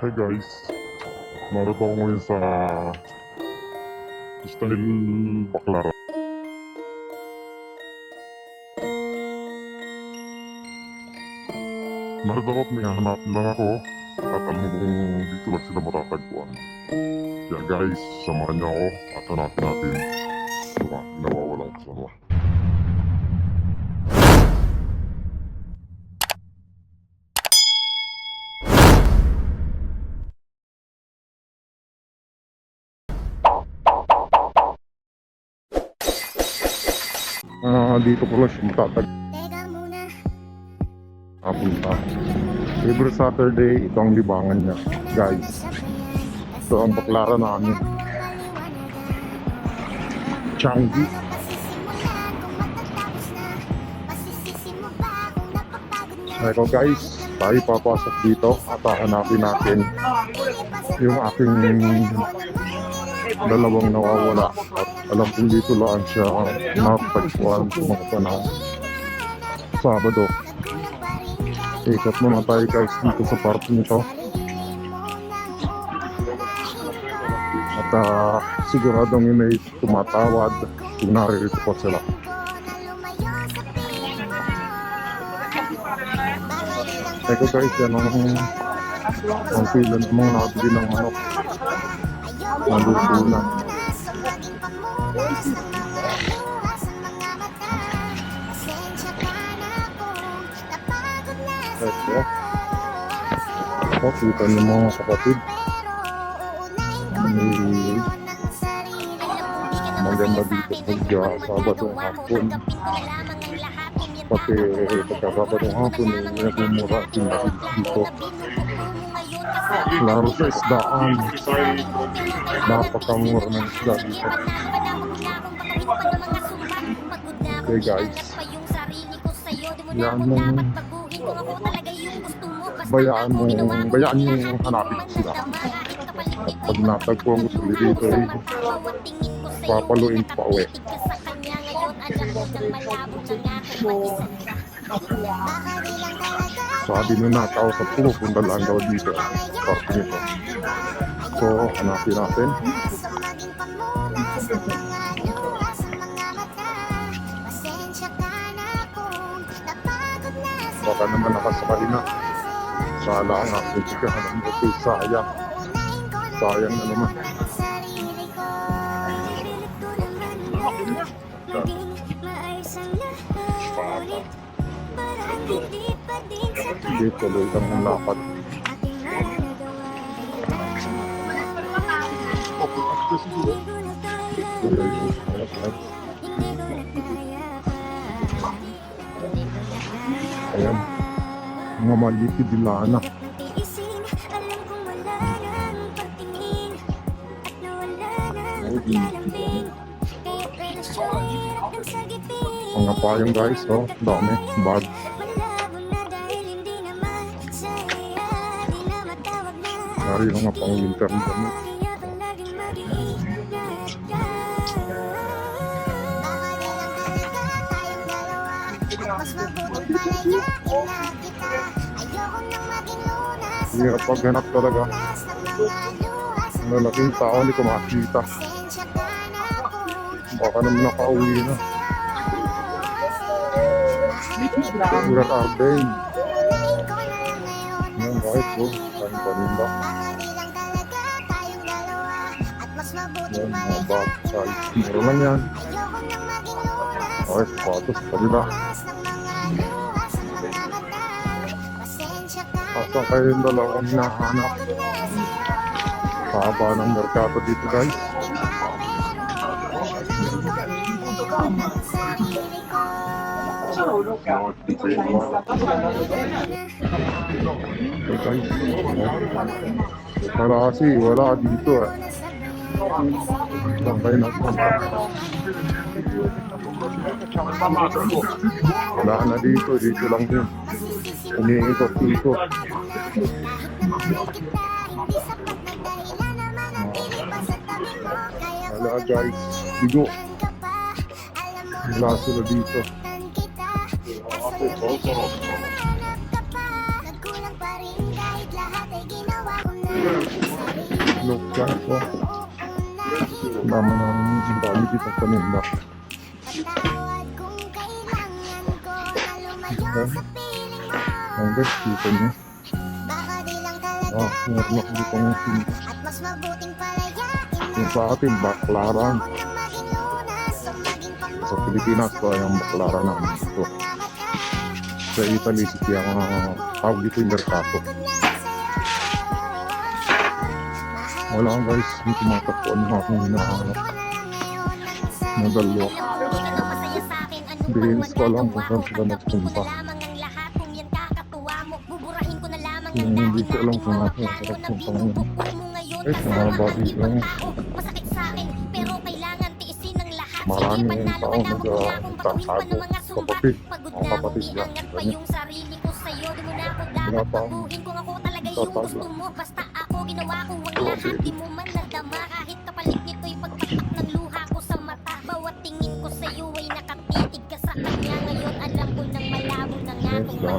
Hi guys, narito ako ngayon sa Style Baclaran. Narito ako at may hanap lang ako at alam kong dito lang sila matatagpuan. Kaya guys, samahan niyo ako at hanapin natin nga, nawawalang kasama. Ah, dito pala siya matatag Teka muna, Apunta. Every Saturday, ito ang libangan niya. Guys, ito ang baklara namin. Changi. Ito guys, tayo papasok dito at hahanapin natin yung aking dalawang nawawala. At alam kong dito lang siya napagpuan sa mga panahon. Sabado. Ikot muna tayo guys dito sa park nito. At ah, siguradong yun ay tumatawad kung naririto po sila. Eko guys, yan ang ang pila ng mga nakabili ng manok. Naluto na. Eko. Eko, kita niyo mga kapatid. May maganda dito pag uh, Sabado hapon. Pati pagka Sabado hapon, eh, may nagmumura din dito. Laro sa isdaan. Napakamura ng isda dito. Okay guys. Yan mong bayaan mo, bayaan mo hanapin sila. At pag natagpuan ko sila dito ay papaluin pa uwi. Sabi nung nakaw sa pupunta lang daw dito. Parang nito. So, hanapin natin. Baka naman nakasakali na. Sala ang aking chikahan ng buti. Sayang. Sayang na naman. Tuloy lang ang lakad. Ayan. Mga malipid nila na. Mga payong guys, oh. Dami. Bag. Dari mga pang winter na. Mas mabuti pa rin na kita Ayoko nang maging lunas Hirap paghanap talaga. Lunas ng mga luhas Malaking tao hindi ko makakita. Baka naman nakauwi na. Na ngayon Yan guys, oh. Kain At mas mabuti Yan, pa mga rin bag. Size. Mura lang yan. Okay, sapatos. Kanila. Lunas Pasensya ka Asa kayo yung dalawang hinahanap? Haba ng merkado dito guys. Okay guys. Para kasi wala dito eh. Saan kayo nagpunta? Wala na dito. Dito lang yun. Umiikot dito. Wala guys. Bigo. Wala sila dito. Look guys, oh. Dami namin yung dami dito sa lumayo sa piling mo Ang guys, dito niya. Ah, meron ako dito ng sim. At mas mabuting palayain Yung sa atin, baklaran. Sa Pilipinas, ito yung baklaran. Mga mata Sa Italy, siya ang uh, tawag dito yung na Mahal Wala nga guys, hinahanap. na lang ngayon ang sarili Nadalo. Alam ko di ka na masaya Ano bang ko magagawa kung saan sila Tatanggapin ko magpunta. na lamang ang lahat Kung yan kakatuwa mo. Buburahin ko na lamang Yung ang hindi ko alam kung mga ano, plano sarap ng ngayon. Eh, Kasama mga ang bagay ibang lang. tao. Masakit sa akin Pero kailangan tiisin ang lahat. Marami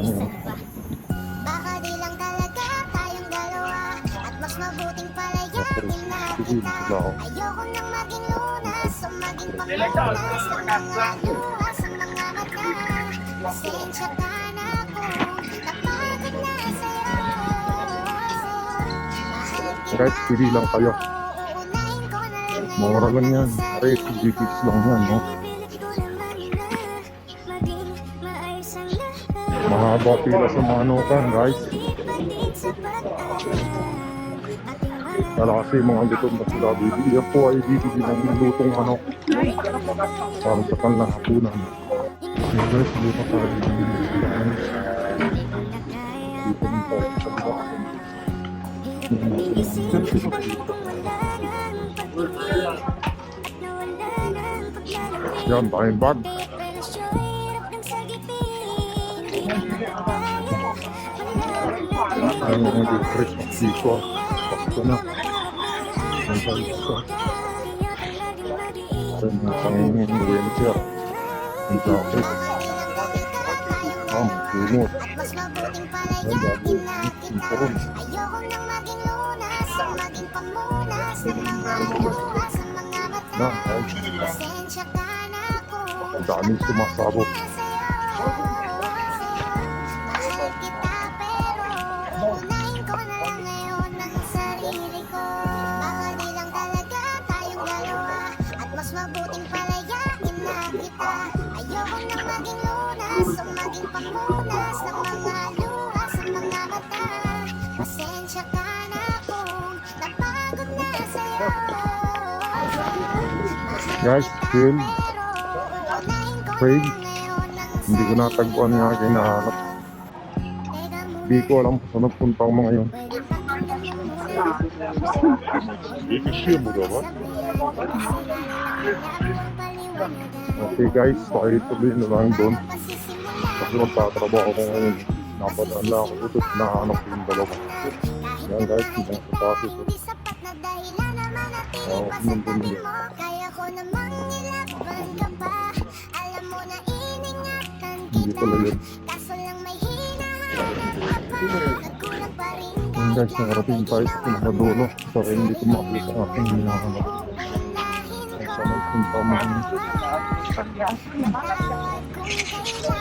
maisan ba Baka di lang talaga tayong dalawa At mas mabuting palayain na kita. Ayoko nang maging lunas o maging pamunas Ng mga luha sa mga mata Pasensya ka na kung napagod na sa'yo Guys, pili lang kayo. na lang yan. Pare, lang yan, no? Mahaba pila sa manukan, guys. Kala kasi mga gutom na sila bibili. Yan po ay bibili ng lutong ano. Para sa kanilang hapunan. Okay guys, dito tayo bibili. Dito din tayo sa baba. Yan, tayong bag. Ang mga di Christmas dito. Pasko na. Ang pasko. Ang pang winter. Ang jacket. Ang kumot. Mas mabuting palayain na kita Ayoko nang maging lunas maging pamunas Ng mga luha sa mga mata Pasensya ka na kung napagod na sa'yo Guys, chill. Craig, Hindi ko natagpuan yung aking nahanap. Hindi ko alam kung saan nagpunta ang mga mo ba? Okay guys, pakituloy na lang doon. Kasi magtatrabaho ko ngayon. Napadaan lang ako dito. Nahanap ko yung dalawa. Yan guys, hindi na sa na na manatili Oo, yun. mo Kaya ko namang nilaban ka pa Alam mo na iningatan Hindi kita pala yun. Kaso lang may hinahanap ka pa Nagkulang pa rin Yan guys, nakarating tayo sa pinakadulo. Pero hindi ko makita ang aking hinahanap. Mga.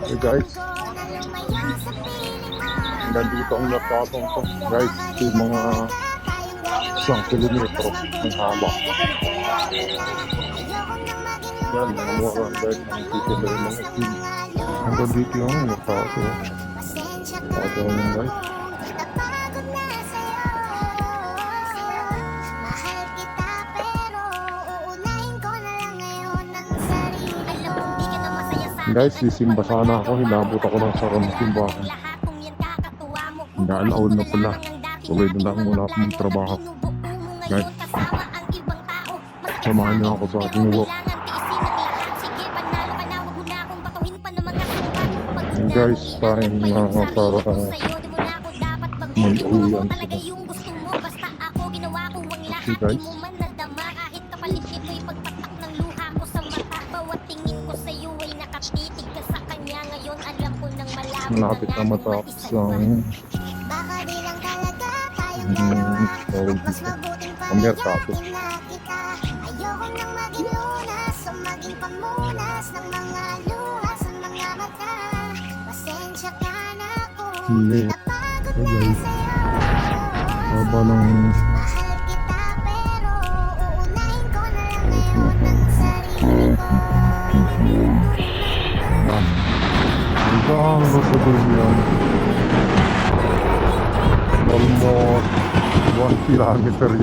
Okay guys, nandito ang lapatong ko. Guys, ito mga isang kilometro ng haba. Yan, mga mura guys, nandito na yung mga team. Hanggang dito yung lapato. Lapato yung guys. Guys, sisimba sana ako. Hinabot ako ng sarang simbahan. Inaalaon na pala. ang Tuloy na lang wala akong trabaho. Guys, ang samahan sa niyo ako sa aking walk. ang panalo ka na, wag mo na akong batuhin pa ng mga mga luha sa mga mata. Pasensya ka na kung Hindi. Okay. na sa'yo. Haba ng Mahal kita Madonna, che coglione. Non ho... Non ho tirarmi per